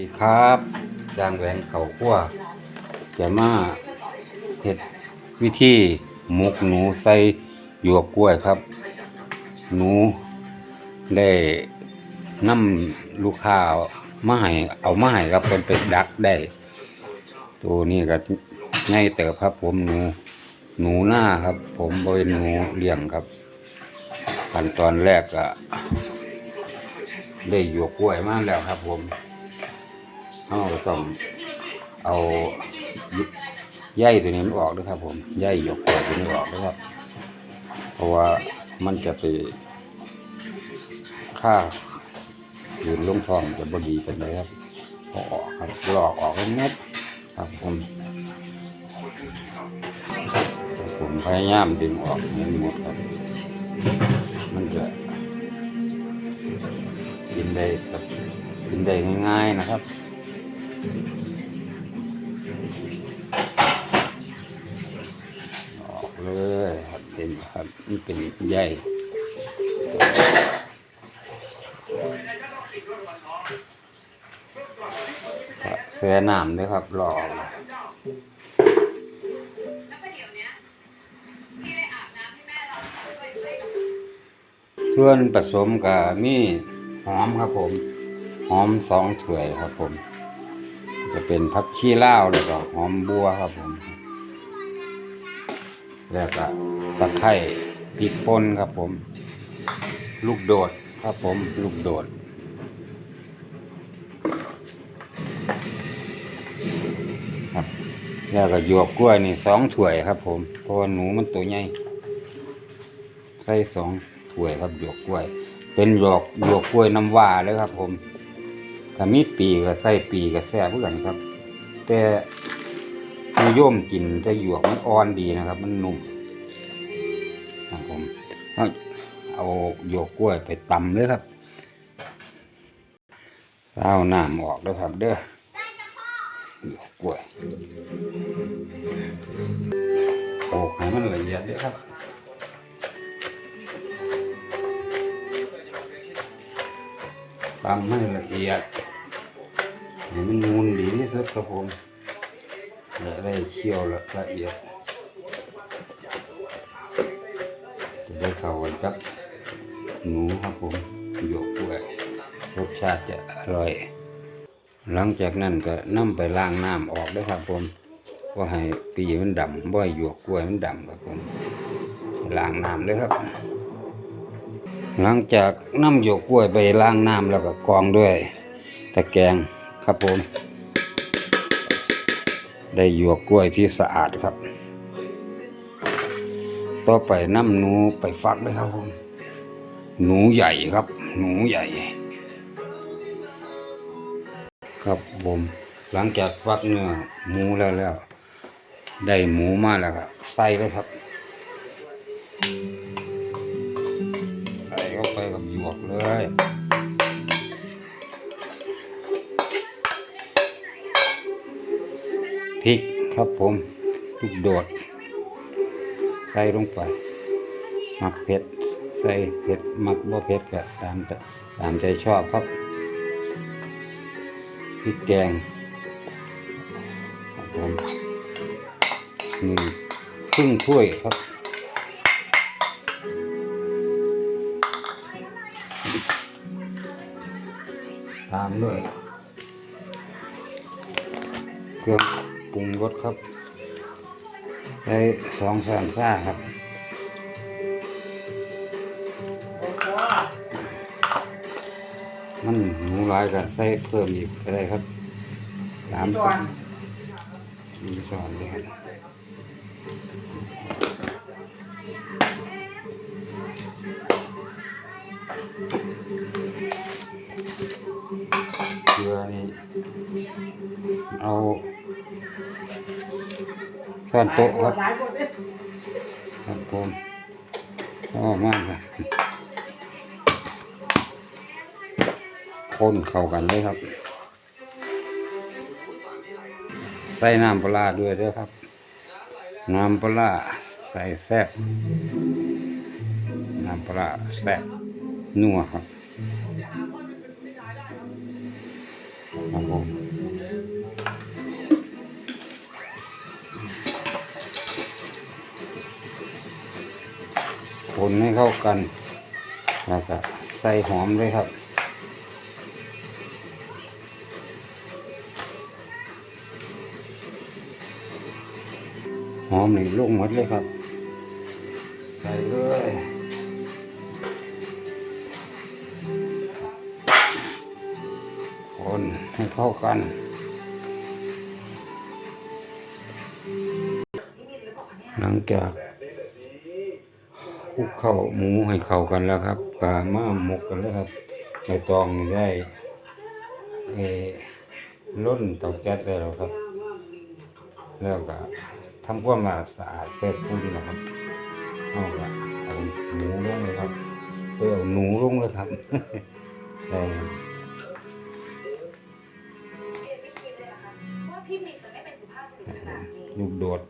ดีครับจางแหวนเขาขั้วจะมาเห็ดวิธีหมกหนูใส่หยวกกล้วยครับ หนูได้นำลูกค้ามาให้เอามาให้ครับเป็นเป็ดดักได้ ตัวนี้ก็ง่ายเติบครับ ผมหนูหนูหน้าครับ ผมบริเวณหนูเลี้ยงครับขั้นตอนแรกก็ได้หยวกกล้วยมาแล้วครับ ผม เราต้องเอาใยตัวนี้มันออกด้วยครับ ผมใยหยกตัวนี้ออกด้วยครับ เพราะว่ามันจะไปฆ่าหรือลงทองจะบดีกันเลยครับเอาออกครับลอกออกห้เม็ดครับผมผมพยายามดึงออกให้หมดครับ มันจะกินได้สักกินได้ง่ายๆนะครับ ออกเลยครับเป็นครับนี่เป็นใยครับเสื้อน้ำด้วยครับรอออกเลยส่วนผสมกับมีหอมครับผม หอมสองถ้วยครับผม จะเป็นพักขี้เหล้าแล้วก็หอมบัวครับผม แล้วก็ตะไคร้พริกป่นครับผม ลูกโดดครับผม ลูกโดดครับแล้วก็หยวกกล้วยนี่สองถ้วยครับ ผมเพราะว่าหนูมันตัวใหญ่ใส่สองถ้วยครับหยวกกล้วย เป็นหยวกหยวกกล้วยน้ำว้าเลยครับผม ถ้ามีปีก็ใส่ปีก็แซ่บเพื่อนครับ แต่นิยมกินแต่หยวกมันอ่อนดีนะครับ มันนุ่มครับผมเอาหยวกกล้วยไปตำเลยครับเอาน้ำออกแล้วครับเด้อหยวกกล้วยโขลกให้มันละเอียดเลยครับตำให้ละเอียด ให้มันนูนดีที่สุดครับผมและได้เคี่ยวละละเอียดจะได้เข้ากันกับหนูครับผมหยกกล้วยรสชาติจะอร่อย หลังจากนั้นก็นำไปล้างน้ำออกด้วยครับผมว่าให้ปีมันดำบ่ให้หยวกกล้วยมันดำครับผมล้างน้ำเลยครับ หลังจากน้ำหยวกกล้วยไปล้างน้ำแล้วก็กรองด้วยตะแกรง ครับผม ได้หยวกกล้วยที่สะอาดครับ ต่อไปน้ำหนูไปฟักเลยครับผม หนูใหญ่ครับ หนูใหญ่ ครับผม หลังจากฟักเนื้อหมูแล้วแล้ว ได้หมูมาแล้วครับใส่เลยครับใส่เข้าไปกับหยวกเลย พริกครับผมลูกโดด ใส่ลงไปหมักเผ็ด ใส่เผ็ดหมักบ่เผ็ดก็ตามตามใจชอบครับพริกแกงครับผมหนึ่งครึ่งถ้วยครับตามด้วยเครื่อง ปรุงรสครับได้สองสามซ่าครับมันหนูร้ายก็ใส่เพิ่มอีกก็ได้ครับสามช้อนมีช้อนเลยครับ เกลือนี่เอาช้อนโต๊ะครับครับผมชอมากครับคนเข้ากันเลยครับ ใส่น้ำปลาด้วยด้วยครับ น้ำปลาใส่แซ่บน้ำปลาร้าแซ่บนัวครับ ผมคนให้เข้ากันแล้วก็ใส่หอมเลยครับหอมนี่ลงหมดเลยครับ ใส่เลย เข้ากันหลังจากคลุกเข้าหมูให้เข้ากันแล้วครับกามาหมกกันแล้วครับใบตองได้เอล้นเตาแก๊สได้แล้วครับ แล้วก็ทำความสะอาดเสร็จพุ่นนะครับเอาละเอาหมูลงเลยครับเออเอาหนูลงเลยครับ ลูกโดด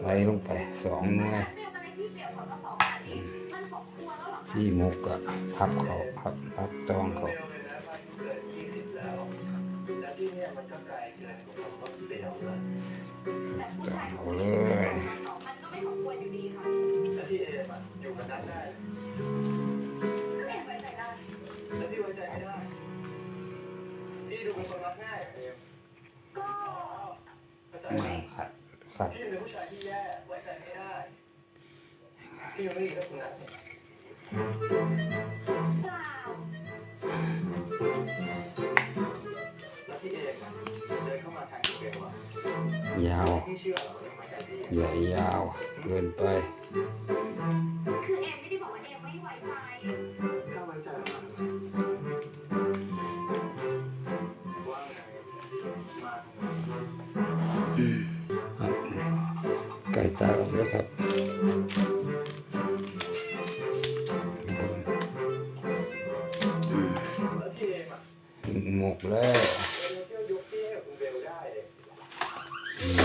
ใส่ลงไปสองหน่วยเดี๋ยวมันให้พี่เปรียบเขาก็สองอันนี้มันสมควรแล้วเหรอคะที่หมกก็พับเขาพับพับตองเขาตองเขาเลยมันก็ ม่สมควรอยู่ดีค่ะไม่ไว้ใจได้ก็ไม่ขัดขัดเปล่ายาวใหญ่ยาวเกินไปคือเอ็มไม่ได้บอกว่าเอ็มไม่ไว้ใจ ตาออกแล้วครับหมกแล้ว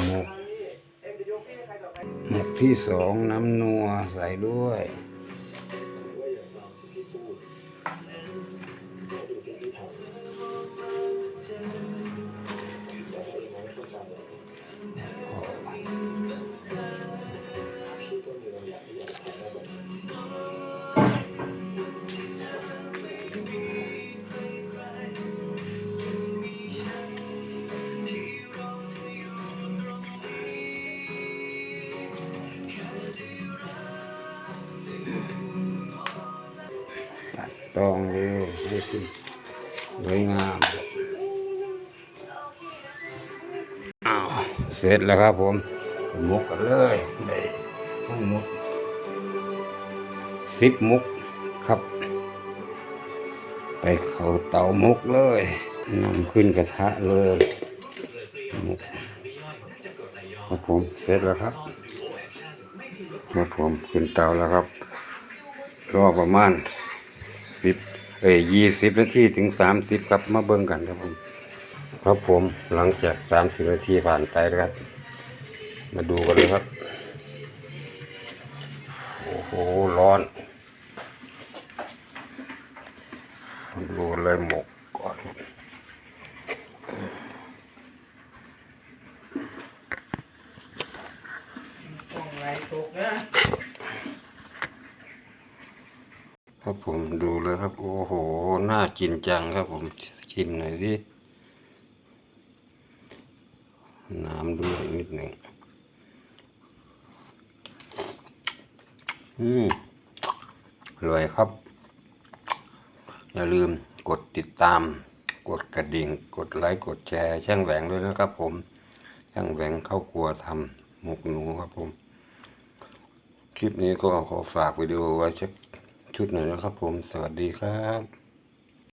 หมกหมกที่สองน้ำนัวใส่ด้วย ตองเลยให้ขึ้นสวยงามอ้าวเสร็จแล้วครับผมมุกกันเลยได้ห้องมุกสิบมุกครับ ไปเขาเตามุกเลยนำขึ้นกระทะเลยมุกครับผมเสร็จแล้วครับครับผมขึ้นเตาแล้วครับรอประมาณ สิบเอ้ยยี่สิบนาทีถึงสามสิบครับมาเบิ่งกันครับผมครับผมหลังจากสามสิบนาทีผ่านไปนะครับ มาดูกันเลยครับ โอ้โหร้อนดูเลยหมกก่อนครับ ครับผมดูเลยครับ โอ้โหน่ากินจังครับผมชิมหน่อยสิน้ำด้วยนิดหนึ่งอืมอร่อยครับ อย่าลืมกดติดตาม กดกระดิ่ง กดไลค์ กดแชร์ ช่างแหวงด้วยนะครับผมช่างแหวงเข้าครัวทำหมกหนูครับผม คลิปนี้ก็ขอฝากวิดีโอไว้สัก ชุดหน่อยนะครับผม สวัสดีครับ